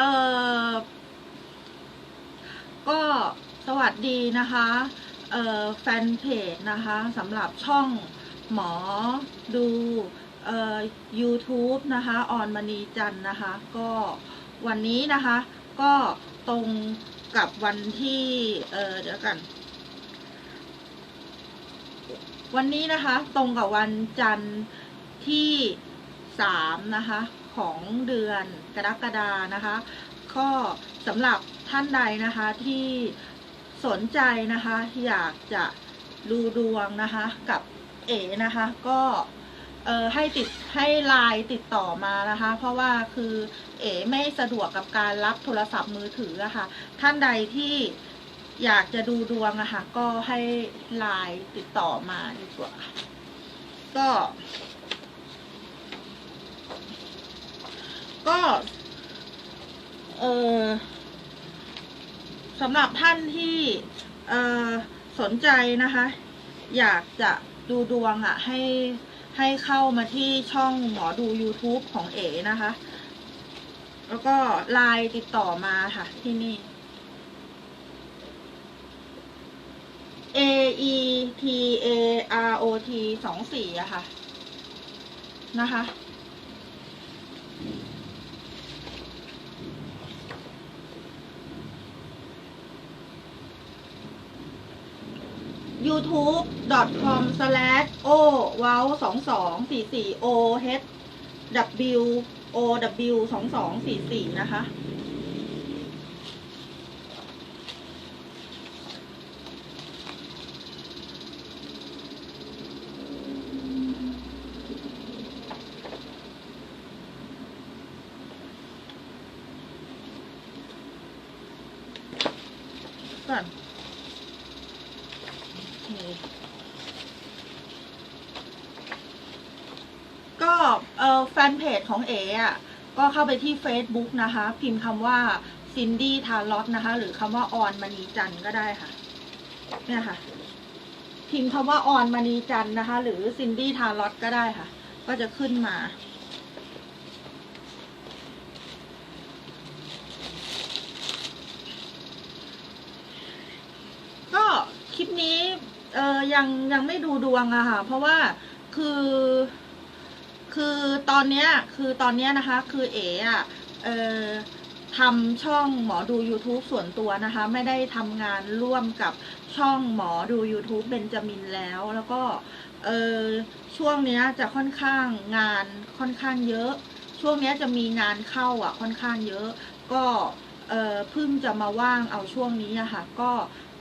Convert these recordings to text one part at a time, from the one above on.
เออก็สวัสดีนะคะเออแฟนเพจนะคะสำหรับช่องหมอดูเอ่อ YouTube นะคะออนมณีจันนะคะ ก็วันนี้นะคะ ก็ตรงกับวันที่เออเดี๋ยวกัน วันนี้นะคะ ตรงกับวันจันทร์ที่สามนะคะ ของเดือนกรกฎานะคะ ก็สำหรับท่านใดนะคะที่สนใจนะคะอยากจะดูดวงนะคะกับเอ๋นะคะก็เออให้ติดให้ไลน์ติดต่อมานะคะ เพราะว่าคือเอ๋ไม่สะดวกกับการรับโทรศัพท์มือถืออะค่ะท่านใดที่อยากจะดูดวงอะค่ะก็ให้ไลน์ติดต่อมาดีกว่าก็ ก็ เออสำหรับท่านที่เออสนใจนะคะ อยากจะดูดวงอะ่ะ ให้ให้เข้ามาที่ช่องหมอดู YouTube ของเอ๋นะคะ แล้วก็ไลน์ติดต่อมาค่ะ ที่นี่ A E T A R O T สองสี่อะค่ะ นะคะ youtube.com slash o wow สองสองสี่สี่ o h w o w สองสองสี่สี่นะคะ ก่อน ก็เออแฟนเพจของเอ๋อะก็เข้าไปที่ Facebook นะคะ พิมพ์คำว่าซินดี้ทาร์ลอตนะคะ หรือคำว่าออนมณีจันก็ได้ค่ะ เนี่ยค่ะ พิมพ์คำว่าออนมณีจันนะคะ หรือซินดี้ทาร์ลอตก็ได้ค่ะ ก็จะขึ้นมา ก็คลิปนี้เออ ยังยังไม่ดูดวงอะค่ะ เพราะว่าคือ คือตอนเนี้ยคือตอนเนี้ยนะคะ คือเอ๋อะเออทำช่องหมอดู YouTube ส่วนตัวนะคะ ไม่ได้ทำงานร่วมกับช่องหมอดู YouTube เบนจามินแล้ว แล้วก็เออช่วงเนี้ยจะค่อนข้างงานค่อนข้างเยอะ ช่วงเนี้ยจะมีงานเข้าอะค่อนข้างเยอะ ก็ เออเพิ่งจะมาว่างเอาช่วงนี้อะค่ะก็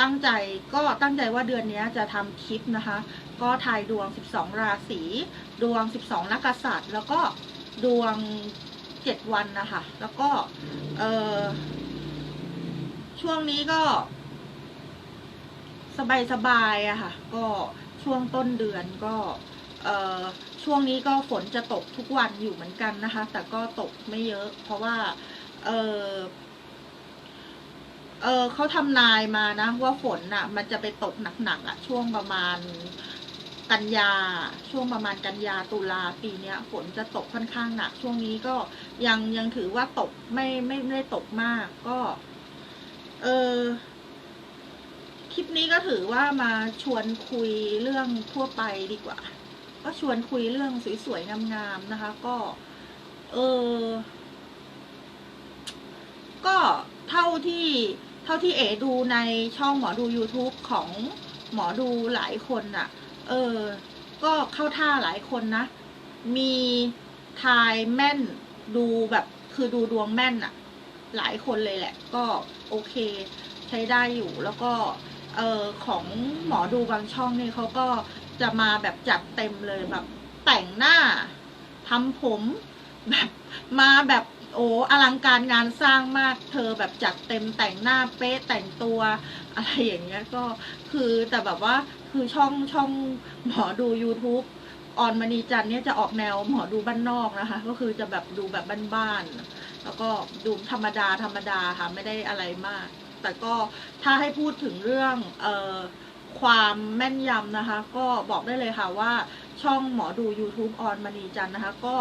ตั้งใจก็ตั้งใจว่าเดือนนี้จะทำคลิปนะคะ ก็ทายดวง 12 ราศีดวง 12 นักษัตริย์ แล้วก็ดวง 7 วันนะคะ แล้วก็เออช่วงนี้ก็ สบายสบายอะค่ะ ก็ช่วงต้นเดือนก็เออช่วงนี้ก็ฝนจะตกทุกวันอยู่เหมือนกันนะคะ แต่ก็ตกไม่เยอะ เพราะว่าเออ เออเขาทำนายมานะว่าฝนน่ะ มันจะไปตกหนักๆอะ ช่วงประมาณกันยาช่วงประมาณกันยาตุลาปีเนี้ยฝนจะตกค่อนข้างหนัก ช่วงนี้ก็ยังยังถือว่าตกไม่ไม่ไม่ได้ตกมากก็ เออคลิปนี้ก็ถือว่ามาชวนคุยเรื่องทั่วไปดีกว่า ก็ชวนคุยเรื่องสวยๆงามๆนะคะ ก็ เออก็เท่าที่ เท่าที่เอ๋ดูในช่องหมอดู YouTube ของหมอดูหลายคนน่ะ เออ ก็เข้าท่าหลายคนนะ มีทายแม่นดูแบบคือดูดวงแม่นอะหลายคนเลยแหละ ก็โอเค ใช้ได้อยู่แล้วก็เออของหมอดูบางช่องเนี่ยเขาก็จะมาแบบจัดเต็มเลยแบบแต่งหน้าทำผมแบบมาแบบ โอ้อลังการงานสร้างมากเธอแบบจัดเต็มแต่งหน้าเป๊ะแต่งตัวอะไรอย่างเงี้ยก็คือแต่แบบว่าคือช่องช่องหมอดู YouTube ออนมณีจันเนี่ยจะออกแนวหมอดูบ้านนอกนะคะ ก็คือจะแบบดูแบบบ้านๆแล้วก็ดูธรรมดาธรรมดาค่ะไม่ได้อะไรมาก แต่ก็ถ้าให้พูดถึงเรื่องเอ่อความแม่นยำนะคะ ก็บอกได้เลยค่ะว่าช่องหมอดู YouTube ออนมณีจันนะคะ ก็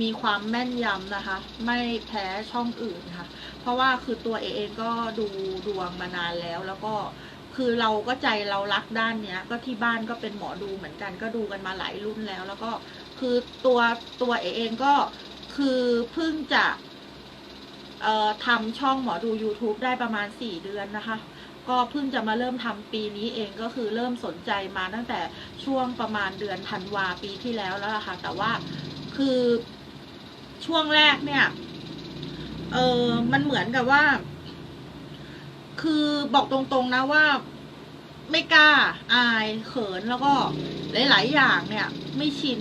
มีความแม่นยำนะคะ ไม่แพ้ช่องอื่นค่ะ เพราะว่าคือตัวเอเองก็ดูดวงมานานแล้วแล้วก็คือเราก็ใจเรารักด้านเนี้ย ก็ที่บ้านก็เป็นหมอดูเหมือนกันก็ดูกันมาหลายรุ่นแล้ว แล้วก็คือตัวตัวเอเองก็คือเพิ่งจะเอ่อทำช่องหมอดู YouTube ได้ประมาณสี่เดือนนะคะ ก็เพิ่งจะมาเริ่มทำปีนี้เองก็คือเริ่มสนใจมาตั้งแต่ช่วงประมาณเดือนธันวาปีที่แล้วแล้วล่ะค่ะ แต่ว่าคือ ช่วงแรกเนี่ย เออมันเหมือนกับว่า คือบอกตรงๆนะว่าไม่กล้าอายเขินแล้วก็หลาย ๆ อย่างเนี่ย ไม่ชิน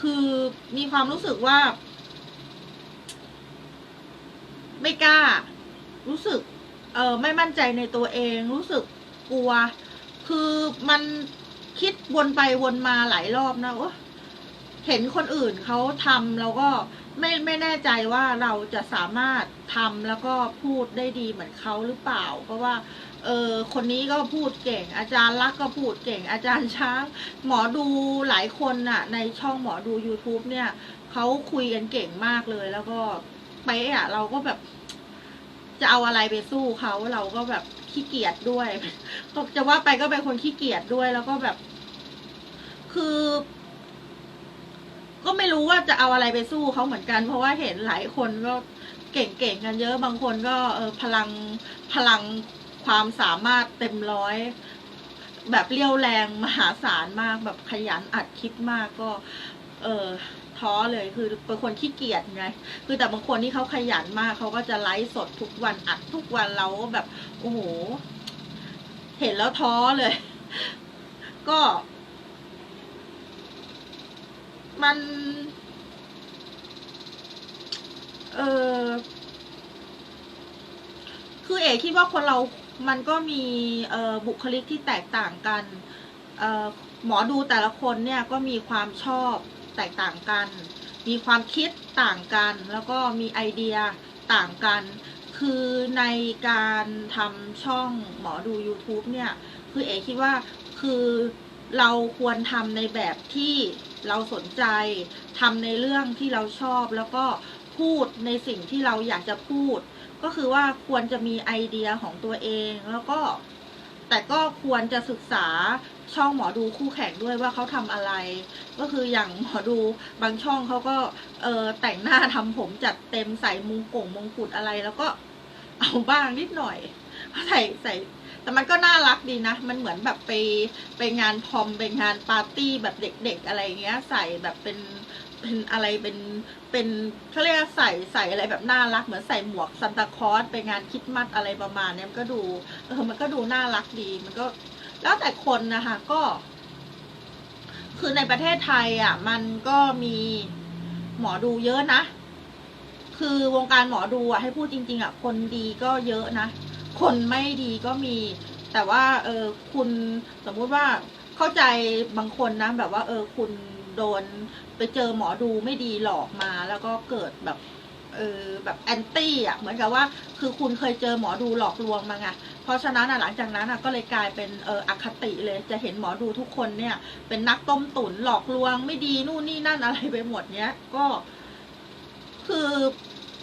คือมีความรู้สึกว่า ไม่กล้า รู้สึก เออไม่มั่นใจในตัวเอง รู้สึกกลัว คือมันคิดวนไปวนมาหลายรอบนะว่าเห็นคนอื่นเขาทำแล้วก็ ไม่ไม่แน่ใจว่าเราจะสามารถทำแล้วก็พูดได้ดีเหมือนเขาหรือเปล่า เพราะว่า เออคนนี้ก็พูดเก่ง อาจารย์ลักษณ์ก็พูดเก่ง อาจารย์ช้าง หมอดูหลายคนน่ะ ในช่องหมอดู YouTube เนี่ยเขาคุยกันเก่งมากเลย แล้วก็เป๊ะอะเราก็แบบ จะเอาอะไรไปสู้เขาเราก็แบบขี้เกียจด้วยจะว่าไปก็เป็นคนขี้เกียจด้วยแล้วก็แบบ คือ ก็ไม่รู้ว่าจะเอาอะไรไปสู้เขาเหมือนกัน เพราะว่าเห็นหลายคนก็เก่งๆกันเยอะบางคนก็เออพลังพลังความสามารถเต็มร้อย แบบเรียวแรงมหาศาลมากแบบขยันอัดคลิปมากก็ เออท้อเลยคือเป็นคนขี้เกียจไงคือแต่บางคนที่เขาขยันมากเขาก็จะไลฟ์สดทุกวันอัดทุกวันเราก็แบบโอ้โห เห็นแล้วท้อเลย ก็ มัน เออคือเอกคิดว่าคนเรามันก็มีเออบุคลิกที่แตกต่างกันเอ่อหมอดูแต่ละคนเนี่ยก็มีความชอบแตกต่างกัน มีความคิดต่างกัน แล้วก็มีไอเดียต่างกัน คือในการทำช่องหมอดู YouTube เนี่ย คือเอคิดว่าคือเราควรทำในแบบที่ เราสนใจทำในเรื่องที่เราชอบแล้วก็พูดในสิ่งที่เราอยากจะพูด ก็คือว่าควรจะมีไอเดียของตัวเองแล้วก็ แต่ก็ควรจะศึกษาช่องหมอดูคู่แข่งด้วยว่าเขาทำอะไร ก็คืออย่างหมอดูบางช่องเขาก็เออแต่งหน้าทำผมจัดเต็มใส่มงกงมงกุฎอะไรแล้วก็เอาบ้างนิดหน่อยใส่ใส่ แต่มันก็น่ารักดีนะ มันเหมือนแบบไปไปงานพอมไปงานปาร์ตี้แบบเด็ก ๆ อะไรเงี้ย ใส่แบบเป็นเป็นอะไรเป็นเป็นเขาเรียกใส่ใส่อะไรแบบน่ารักเหมือนใส่หมวกซันตาคลอสไปงานคริดมัดอะไรประมาณเนี้ยมันก็ดูเออมันก็ดูน่ารักดี มันก็แล้วแต่คนนะคะก็ คือในประเทศไทยอะ มันก็มีหมอดูเยอะนะ คือวงการหมอดูอะให้พูดจริง ๆ อะ คนดีก็เยอะนะ คนไม่ดีก็มี แต่ว่า เออคุณสมมุติว่าเข้าใจบางคนนะแบบว่า เออ คุณโดนไปเจอหมอดูไม่ดีหลอกมา แล้วก็เกิดแบบเออแบบแอนตี้อะเหมือนกับว่า คือคุณเคยเจอหมอดูหลอกลวงมาไงเพราะฉะนั้นหลังจากนั้นก็เลยกลายเป็นเอออคติเลยจะเห็นหมอดูทุกคนเนี่ย เป็นนักต้มตุ๋นหลอกลวงไม่ดีนู่นนี่นั่นอะไรไปหมดเนี้ย ก็ คือ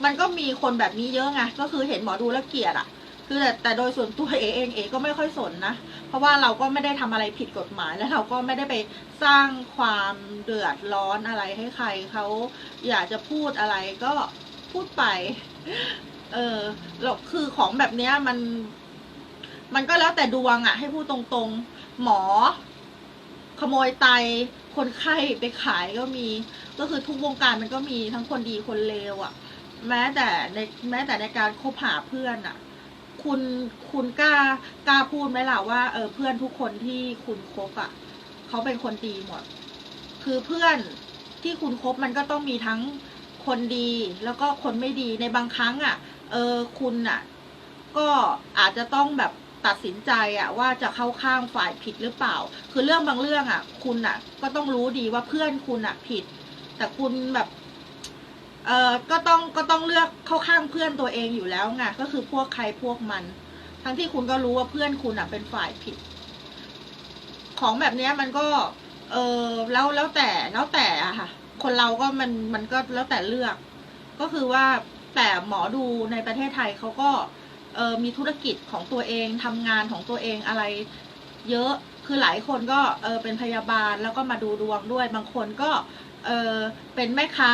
มันก็มีคนแบบนี้เยอะไงก็คือเห็นหมอดูแล้วเกลียดอะ คือแต่แต่โดยส่วนตัวเอเองเอก็ไม่ค่อยสนนะ เพราะว่าเราก็ไม่ได้ทำอะไรผิดกฎหมาย แล้วเราก็ไม่ได้ไปสร้างความเดือดร้อนอะไรให้ใครเขาอยากจะพูดอะไรก็พูดไป เออแล้วคือของแบบเนี้ยมัน มันก็แล้วแต่ดวงอะ่ะให้พูดตรงๆ หมอ ขโมยไตคนไข้ไปขายก็มี ก็คือทุกวงการมันก็มีทั้งคนดีคนเลวอะ่ะแม้แต่ในแม้แต่ในการคบหาเพื่อนอะ คุณคุณกล้ากล้าพูดไหมล่ะว่าเออเพื่อนทุกคนที่คุณคบอะ่ะเขาเป็นคนดีหมด คือเพื่อนที่คุณคบมันก็ต้องมีทั้งคนดีแล้วก็คนไม่ดีในบางครั้งอะ่ะ เออคุณอะ ก็อาจจะต้องแบบตัดสินใจอะว่าจะเข้าข้างฝ่ายผิดหรือเปล่า คือเรื่องบางเรื่องอะคุณอะก็ต้องรู้ดีว่าเพื่อนคุณอะผิด แต่คุณแบบ เออก็ต้องก็ต้องเลือกเข้าข้างเพื่อนตัวเองอยู่แล้วไงก็คือพวกใครพวกมัน ทั้งที่คุณก็รู้ว่าเพื่อนคุณอะเป็นฝ่ายผิด ของแบบเนี้ยมันก็ เออแล้วแล้วแต่แล้วแต่อะค่ะ คนเราก็มันมันก็แล้วแต่เลือก ก็คือว่าแต่หมอดูในประเทศไทยเขาก็เออมีธุรกิจของตัวเองทำงานของตัวเองอะไร เยอะคือหลายคนก็เออเป็นพยาบาลแล้วก็มาดูดวงด้วย บางคนก็เออเป็นแม่ค้า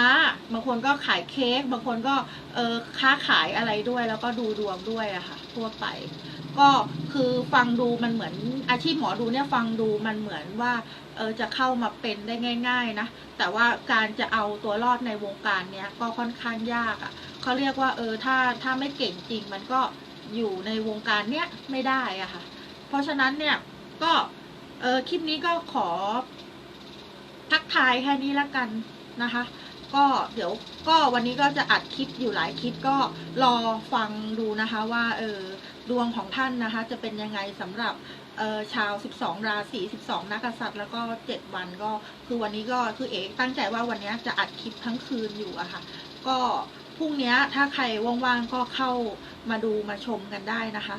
บางคนก็ขายเค้กบางคนก็เออค้าขายอะไรด้วย แล้วก็ดูดวงด้วยอะค่ะ ทั่วไป ก็คือฟังดูมันเหมือนอาชีพหมอดูเนี่ยฟังดูมันเหมือนว่าเออจะเข้ามาเป็นได้ง่าย ๆ นะ แต่ว่าการจะเอาตัวรอดในวงการเนี้ยก็ค่อนข้างยากอะ่ะเขาเรียกว่าเออถ้าถ้าไม่เก่งจริงมันก็อยู่ในวงการเนี้ยไม่ได้อะค่ะ เพราะฉะนั้นเนี่ย ก็เออคลิปนี้ก็ขอ ทักทายแค่นี้ละกันนะคะ ก็เดี๋ยวก็วันนี้ก็จะอัดคลิปอยู่หลายคลิปก็รอฟังดูนะคะว่าเออดวงของท่านนะคะ จะเป็นยังไงสำหรับเออชาว 12 ราศี 12 นักกษัตริย์แล้วก็ 7 วันก็คือวันนี้ก็คือเอกตั้งใจว่าวันนี้จะอัดคลิปทั้งคืนอยู่อะค่ะ ก็พรุ่งนี้ถ้าใครว่างๆก็เข้ามาดูมาชมกันได้นะคะ